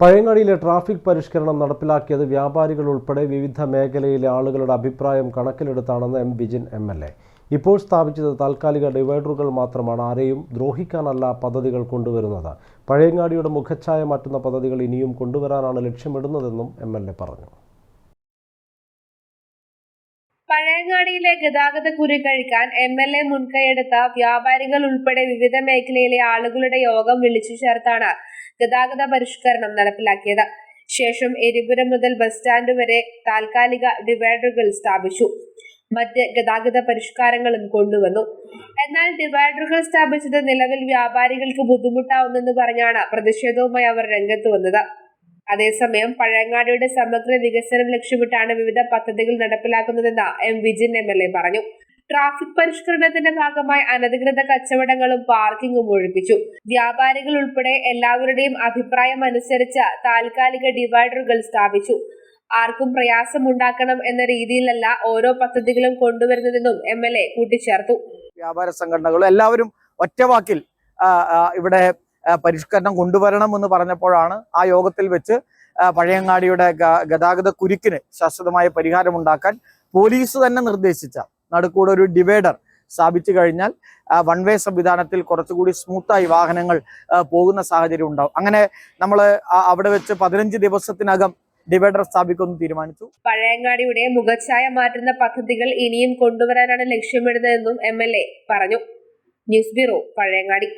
പഴയങ്ങാടിയിലെ traffic പരിഷ്കരണം നടപ്പിലാക്കിയത് വ്യാപാരികൾ ഉൾപ്പെടെ വിവിധ മേഖലയിലെ ആളുകളുടെ അഭിപ്രായം കണക്കിലെടുത്താണെന്ന് M Bijin M L A. ഇപ്പോൾ സ്ഥാപിച്ചത് താൽക്കാലിക ഡിവൈഡറുകൾ മാത്രമാണ് ആരെയും ദ്രോഹിക്കാനല്ല പദ്ധതികൾ കൊണ്ടുവരുന്നത്. പഴയങ്ങാടിയുടെ മുഖച്ഛായ മാറ്റുന്ന പദ്ധതികൾ ഇനിയും കൊണ്ടുവരാനാണ് ലക്ഷ്യമിടുന്നതെന്നും എം എൽ എ പറഞ്ഞു. പഴയങ്ങാടിയിലെ ഗതാഗത കുരു കഴിക്കാൻ എം എൽ എ മുൻകൈയെടുത്ത വ്യാപാരികൾ ഉൾപ്പെടെ വിവിധ മേഖലയിലെ ആളുകളുടെ യോഗം വിളിച്ചു ചേർത്താണ് ഗതാഗത പരിഷ്കരണം നടപ്പിലാക്കിയത്. ശേഷം എരിപുരം മുതൽ ബസ് സ്റ്റാൻഡ് വരെ താൽക്കാലിക ഡിവൈഡറുകൾ സ്ഥാപിച്ചു. മറ്റ് ഗതാഗത പരിഷ്കാരങ്ങളും കൊണ്ടുവന്നു. എന്നാൽ ഡിവൈഡറുകൾ സ്ഥാപിച്ചത് നിലവിൽ വ്യാപാരികൾക്ക് ബുദ്ധിമുട്ടാവുന്നെന്ന് പറഞ്ഞാണ് പ്രതിഷേധവുമായി അവർ രംഗത്ത് വന്നത്. അതേസമയം പഴയങ്ങാടിയുടെ സമഗ്ര വികസനം ലക്ഷ്യമിട്ടാണ് വിവിധ പദ്ധതികൾ നടപ്പിലാക്കുന്നതെന്ന് M Vijin M L A പറഞ്ഞു. ട്രാഫിക് പരിഷ്കരണത്തിന്റെ ഭാഗമായി അനധികൃത കച്ചവടങ്ങളും പാർക്കിംഗും ഒഴിപ്പിച്ചു. വ്യാപാരികൾ ഉൾപ്പെടെ എല്ലാവരുടെയും അഭിപ്രായം അനുസരിച്ച് താൽക്കാലിക ഡിവൈഡറുകൾ സ്ഥാപിച്ചു. ആർക്കും പ്രയാസമുണ്ടാക്കണം എന്ന രീതിയിലല്ല ഓരോ പദ്ധതികളും കൊണ്ടുവരുന്നതെന്നും എം എൽ എ കൂട്ടിച്ചേർത്തു. വ്യാപാര സംഘടനകളും എല്ലാവരും ഒറ്റവാക്കിൽ ഇവിടെ പരിഷ്കരണം കൊണ്ടുവരണം എന്ന് പറഞ്ഞപ്പോഴാണ് ആ യോഗത്തിൽ വെച്ച് പഴയങ്ങാടിയുടെ ഗതാഗത കുരുക്കിന് ശാശ്വതമായ പരിഹാരമുണ്ടാക്കാൻ പോലീസ് തന്നെ നിർദ്ദേശിച്ച നടുക്കൂടെ ഒരു ഡിവൈഡർ സ്ഥാപിച്ചു കഴിഞ്ഞാൽ വൺ വേ സംവിധാനത്തിൽ കുറച്ചുകൂടി സ്മൂത്തായി വാഹനങ്ങൾ പോകുന്ന സാഹചര്യം ഉണ്ടാവും. അങ്ങനെ നമ്മൾ അവിടെ വെച്ച് പതിനഞ്ച് ദിവസത്തിനകം ഡിവൈഡർ സ്ഥാപിക്കുമെന്ന് തീരുമാനിച്ചു. പഴയങ്ങാടിയുടെ മുഖച്ഛായ മാറ്റുന്ന പദ്ധതികൾ ഇനിയും കൊണ്ടുവരാനാണ് ലക്ഷ്യമിടുന്നതെന്നും എ പറഞ്ഞു. News bureau Pazhayangadi.